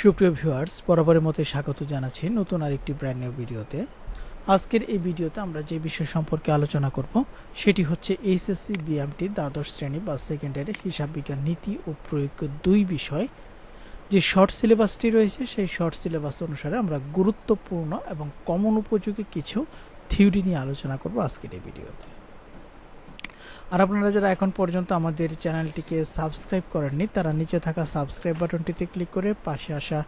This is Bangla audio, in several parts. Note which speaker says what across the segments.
Speaker 1: সুপ্রিয় ভিউয়ার্স, বরাবরের মতো স্বাগত জানাচ্ছি নতুন আরেকটি ব্র্যান্ড নিউ ভিডিওতে। আজকের এই ভিডিওতে আমরা যে বিষয় সম্পর্কে আলোচনা করব, সেটি হচ্ছে এইচএসসি বিএমটি দ্বাদশ শ্রেণি বা সেকেন্ডারি হিসাব বিজ্ঞান নীতি ও প্রয়োগ দুই বিষয়। যে শর্ট সিলেবাসটি রয়েছে, সেই শর্ট সিলেবাস অনুসারে আমরা গুরুত্বপূর্ণ এবং কমন উপযোগী কিছু থিওরি নিয়ে আলোচনা করব আজকের এই ভিডিওতে। আর আপনারা যারা এখন পর্যন্ত আমাদের চ্যানেলটিকে সাবস্ক্রাইব করেননি, তারা নিচে থাকা সাবস্ক্রাইব বাটনটিতে ক্লিক করে পাশে আসা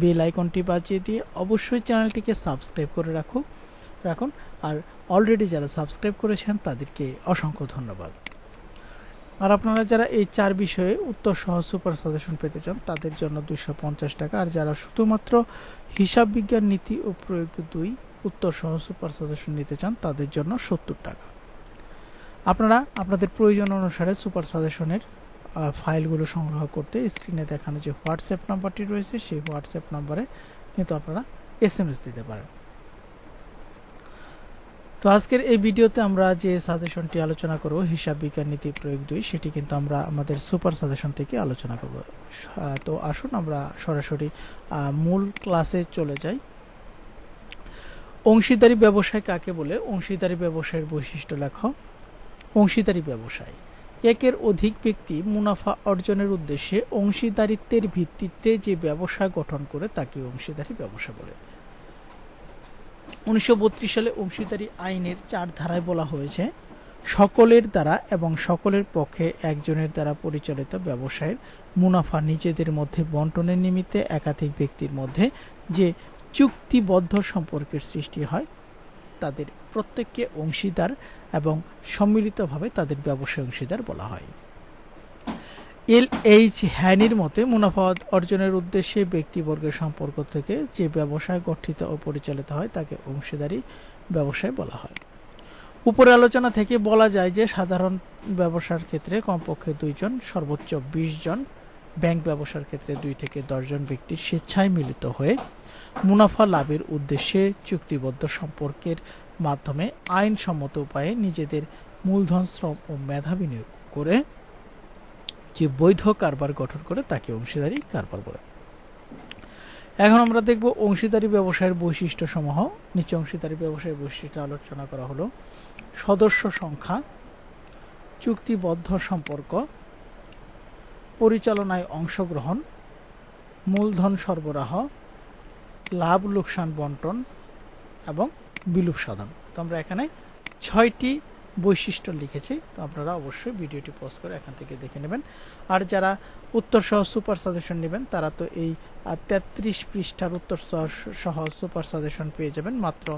Speaker 1: বেল আইকনটি বাজিয়ে দিয়ে অবশ্যই চ্যানেলটিকে সাবস্ক্রাইব করে রাখুন রাখুন। আর অলরেডি যারা সাবস্ক্রাইব করেছেন, তাদেরকে অসংখ্য ধন্যবাদ। আর আপনারা যারা এই চার বিষয়ে উত্তর সহ সুপার সাজেশন পেতে চান, তাদের জন্য দুশো পঞ্চাশ টাকা। আর যারা শুধুমাত্র হিসাব বিজ্ঞান নীতি ও প্রয়োগ দুই উত্তর সহ সুপার সাজেশন নিতে চান, তাদের জন্য সত্তর টাকা। আপনারা আপনাদের প্রয়োজন অনুসারে সুপার সাজেশনের ফাইলগুলো সংগ্রহ করতে স্ক্রিনে দেখানো যে হোয়াটসঅ্যাপ নাম্বারটি রয়েছে, সেই হোয়াটসঅ্যাপ নাম্বারে কিন্তু আপনারা এস এম এস দিতে পারেন। তো আজকের এই ভিডিওতে আমরা যে সাজেশনটি আলোচনা করব, হিসাব বিজ্ঞান নীতি প্রয়োগ দুই, সেটি কিন্তু আমরা আমাদের সুপার সাজেশন থেকে আলোচনা করব। তো আসুন আমরা সরাসরি মূল ক্লাসে চলে যাই। অংশীদারি ব্যবসায় কাকে বলে? অংশীদারি ব্যবসায়ের বৈশিষ্ট্য লেখো। অংশীদারি ব্যবসায়। একের অধিক ব্যক্তি মুনাফা অর্জনের উদ্দেশ্যে অংশীদারিত্বের ভিত্তিতে যে ব্যবসা গঠন করে, তাকে অংশীদারি ব্যবসা বলে। উনিশশো বত্রিশ সালে অংশীদারি আইনের চার ধারায় বলা হয়েছে, সকলের দ্বারা এবং সকলের পক্ষে একজনের দ্বারা পরিচালিত ব্যবসায়ের মুনাফা নিজেদের মধ্যে বন্টনের নিমিত্তে একাধিক ব্যক্তির মধ্যে যে চুক্তিবদ্ধ সম্পর্কের সৃষ্টি হয়, তাদের প্রত্যেককে অংশীদার এবং সম্মিলিতভাবে তাদের ব্যবসায় অংশীদার বলা হয়। এল এইচ হ্যানির মতে, মুনাফা অর্জনের উদ্দেশ্যে ব্যক্তিবর্গের সম্পর্ক থেকে যে ব্যবসায় গঠিত ও পরিচালিত হয়, তাকে অংশীদারি ব্যবসায় বলা হয়। উপরে আলোচনা থেকে বলা যায় যে, সাধারণ ব্যবসার ক্ষেত্রে কমপক্ষে দুইজন সর্বোচ্চ বিশ জন, ব্যাংক ব্যবসার ক্ষেত্রে দুই থেকে দশজন ব্যক্তি স্বেচ্ছায় মিলিত হয়ে মুনাফা লাভের উদ্দেশ্যে চুক্তিবদ্ধ সম্পর্কের মাধ্যমে আইনসম্মত উপায়ে নিজেদের মূলধন, শ্রম ও মেধা বিনিয়োগ করে যে বৈধ কারবার গঠন করে তাকে অংশীদারি কারবার বলে। এখন আমরা দেখব অংশীদারি ব্যবসায়ের বৈশিষ্ট্য সমূহ নিচে অংশীদারি ব্যবসায়ের বৈশিষ্ট্য আলোচনা করা হলো সদস্য সংখ্যা, চুক্তিবদ্ধ সম্পর্ক, পরিচালনায় অংশগ্রহণ, মূলধন সরবরাহ লাভ লোকসান বন্টন এবং বিলুপ সাধন। তো আমরা এখানে ছয়টি বৈশিষ্ট্য লিখেছি, তো আপনারা অবশ্যই ভিডিওটি পোস্ট করে এখান থেকে দেখে নেবেন। আর যারা উত্তর সহ সুপার সাজেশন নেবেন, তারা তো এই তেত্রিশ পৃষ্ঠার উত্তর সহ সুপার সাজেশন পেয়ে যাবেন মাত্র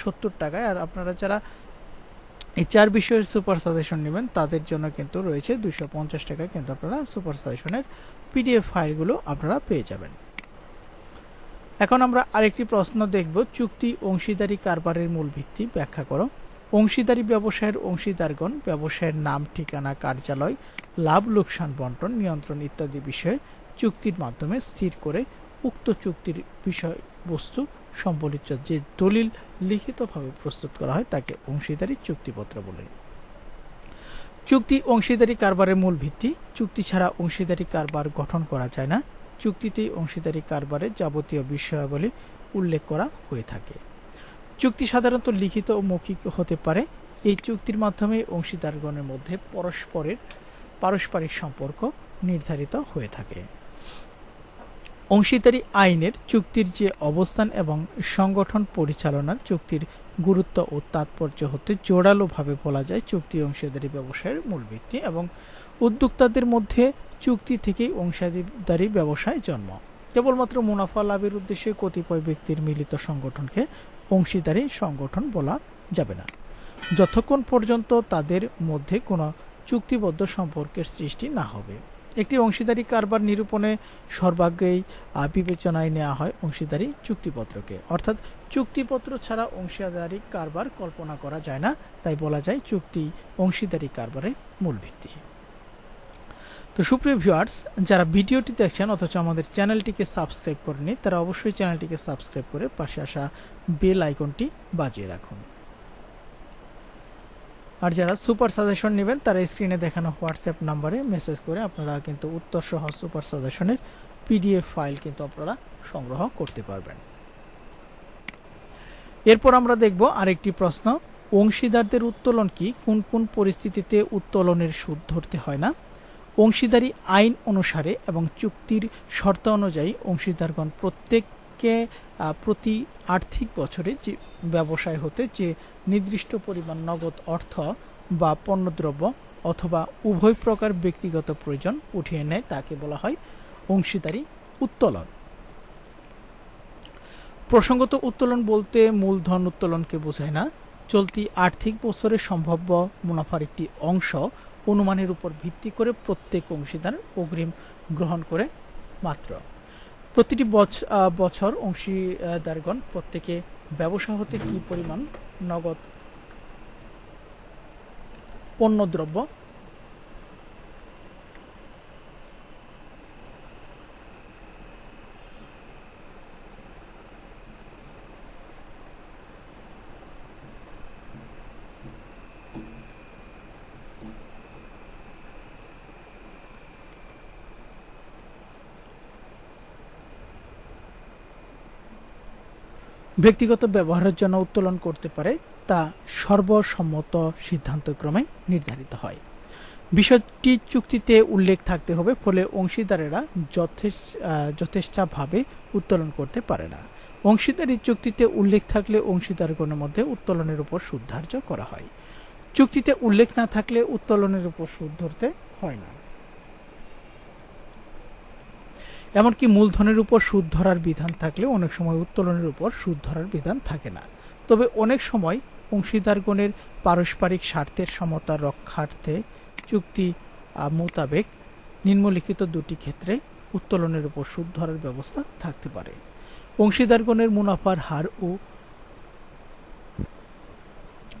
Speaker 1: সত্তর টাকায়। আর আপনারা যারা এই চার বিষয়ের সুপার সাজেশন নেবেন, তাদের জন্য কিন্তু রয়েছে দুশো পঞ্চাশ টাকায় কিন্তু আপনারা সুপার সাজেশনের পিডিএফ ফাইলগুলো আপনারা পেয়ে যাবেন। এখন আমরা আরেকটি প্রশ্ন দেখব। চুক্তি অংশীদারি কারবারের মূল ভিত্তি ব্যাখ্যা করো। অংশীদারি ব্যবসায়ের অংশীদারগণ ব্যবসায়ের নাম, ঠিকানা, কার্যালয়, লাভ, লোকসান, বন্টন, নিয়ন্ত্রণ ইত্যাদি বিষয়ে চুক্তির মাধ্যমে স্থির করে উক্ত চুক্তির বিষয়বস্তু সম্বলিত যে দলিল লিখিতভাবে প্রস্তুত করা হয় তাকে অংশীদারি চুক্তিপত্র বলে। চুক্তি অংশীদারি কারবারের মূল ভিত্তি, চুক্তি ছাড়া অংশীদারি কারবার গঠন করা যায় না। চুক্তিতেই অংশীদারি কারবারের যাবতীয় বিষয়াবলী উল্লেখ করা হয়ে থাকে। চুক্তি সাধারণত লিখিত ও মৌখিক হতে পারে। এই চুক্তির মাধ্যমে অংশীদারগণের মধ্যে পরস্পরের পারস্পরিক সম্পর্ক নির্ধারিত হয়ে থাকে। অংশীদারি আইনের চুক্তির যে অবস্থান এবং সংগঠন পরিচালনার চুক্তির গুরুত্ব ও তাৎপর্য হতে জোরালোভাবে বলা যায় চুক্তি অংশীদারি ব্যবসায়ের মূল ভিত্তি এবং উদ্যোক্তাদের মধ্যে চুক্তি থেকেই অংশীদারি ব্যবসায় জন্ম। কেবলমাত্র মুনাফা লাভের উদ্দেশ্যে কতিপয় ব্যক্তির মিলিত সংগঠনকে অংশীদারি সংগঠন বলা যাবে না। যতক্ষণ পর্যন্ত তাদের মধ্যে কোনো চুক্তিবদ্ধ সম্পর্কের সৃষ্টি না হবে। একটি অংশীদারি কারবার নিরূপণে সর্বাগ্রেই বিবেচনায় নেওয়া হয় অংশীদারি চুক্তিপত্রকে। অর্থাৎ চুক্তিপত্র ছাড়া অংশীদারি কারবার কল্পনা করা যায় না, তাই বলা যায় চুক্তি অংশীদারি কারবারের মূল ভিত্তি। তো সুপ্রিয় ভিউয়ার্স, যারা ভিডিওটি দেখছেন অথচ আমাদের চ্যানেলটিকে সাবস্ক্রাইব করেনি তারা অবশ্যই চ্যানেলটিকে সাবস্ক্রাইব করে পাশে আসা বেল আইকনটি বাজিয়ে রাখুন। আর যারা সুপার সাজেশন নেবেন, তারা স্ক্রিনে দেখানো হোয়াটসঅ্যাপ নাম্বারে মেসেজ করে আপনারা কিন্তু উত্তর সহ সুপার সাজেশনের পিডিএফ ফাইল কিন্তু আপনারা সংগ্রহ করতে পারবেন। এরপর আমরা দেখব আরেকটি প্রশ্ন, অংশীদারদের উত্তোলন কি? কোন কোন পরিস্থিতিতে উত্তোলনের সুদ ধরতে হয় না? অংশীদারি আইন অনুসারে এবং চুক্তির শর্ত অনুযায়ী অংশীদারগণ প্রত্যেককে প্রতি আর্থিক বছরে যে ব্যবসায় হতে যে নির্দিষ্ট পরিমাণ নগদ অর্থ বা পণ্যদ্রব্য অথবা উভয় প্রকার ব্যক্তিগত প্রয়োজন উঠিয়ে নেয় তাকে বলা হয় অংশীদারি উত্তোলন। প্রসঙ্গত উত্তোলন বলতে মূলধন উত্তোলনকে বোঝায় না। চলতি আর্থিক বছরে সম্ভাব্য মুনাফার একটি অংশ অনুমানের উপর ভিত্তি করে প্রত্যেক অংশীদার অগ্রিম গ্রহণ করে মাত্র। প্রতিটি বছ- বছর অংশীদারগণ প্রত্যেকে ব্যবসা হতে কি পরিমাণ নগদ পণ্যদ্রব্য ব্যক্তিগত ব্যবহারের জন্য উত্তোলন করতে পারে তা সর্বসম্মত সিদ্ধান্তক্রমে নির্ধারিত হয়। বিষয়টি চুক্তিতে উল্লেখ থাকতে হবে, ফলে অংশীদারেরা যথেষ্ট যথেষ্টভাবে উত্তোলন করতে পারে না। অংশীদারি চুক্তিতে উল্লেখ থাকলে অংশীদারগণের মধ্যে উত্তোলনের উপর সুদ ধার্য করা হয়। চুক্তিতে উল্লেখ না থাকলে উত্তোলনের উপর সুদ ধরতে হয় না। এমনকি মূলধনের উপর সুদ ধরার বিধান থাকলে অনেক সময় উত্তোলনের উপর সুদ ধরার বিধান থাকে না। তবে অনেক সময় অংশীদারগণের পারস্পরিক স্বার্থের সমতা রক্ষার্থে চুক্তি মোতাবেক নিম্নলিখিত দুটি ক্ষেত্রে উত্তোলনের উপর সুদ ধরার ব্যবস্থা থাকতে পারে। অংশীদারগণের মুনাফার হার ও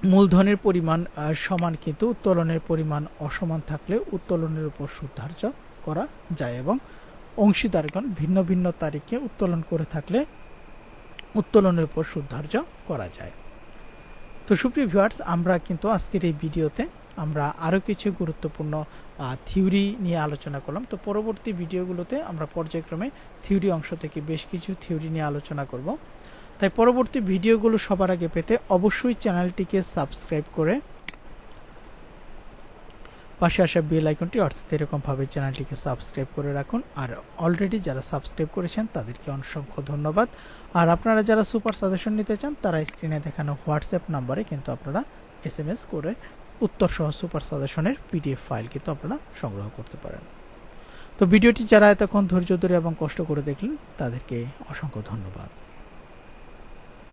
Speaker 1: মূলধনের পরিমাণ সমান কিন্তু উত্তোলনের পরিমাণ অসমান থাকলে উত্তোলনের উপর সুদ ধার্য করা যায় এবং অংশীদারগণ ভিন্ন ভিন্ন তারিখে উত্তোলন করে থাকলে উত্তোলনের উপর সুদ ধার্য করা যায়। তো সুপ্রিয় ভিউয়ার্স আমরা কিন্তু আজকের এই ভিডিওতে আমরা আরও কিছু গুরুত্বপূর্ণ থিওরি নিয়ে আলোচনা করলাম। তো পরবর্তী ভিডিওগুলোতে আমরা পর্যায়ক্রমে থিওরি অংশ থেকে বেশ কিছু থিওরি নিয়ে আলোচনা করব। তাই পরবর্তী ভিডিওগুলো সবার আগে পেতে অবশ্যই চ্যানেলটিকে সাবস্ক্রাইব করে পাশে আসা বেল আইকনটি, অর্থাৎ এরকমভাবে চ্যানেলটিকে সাবস্ক্রাইব করে রাখুন। আর অলরেডি যারা সাবস্ক্রাইব করেছেন, তাদেরকে অসংখ্য ধন্যবাদ। আর আপনারা যারা সুপার সাজেশন নিতে চান, তারা স্ক্রিনে দেখানো হোয়াটসঅ্যাপ নাম্বারে কিন্তু আপনারা এস এম এস করে উত্তর সহ সুপার সাজেশনের পিডিএফ ফাইল কিন্তু আপনারা সংগ্রহ করতে পারেন। তো ভিডিওটি যারা এতক্ষণ ধৈর্য ধরে এবং কষ্ট করে দেখলেন, তাদেরকে অসংখ্য ধন্যবাদ।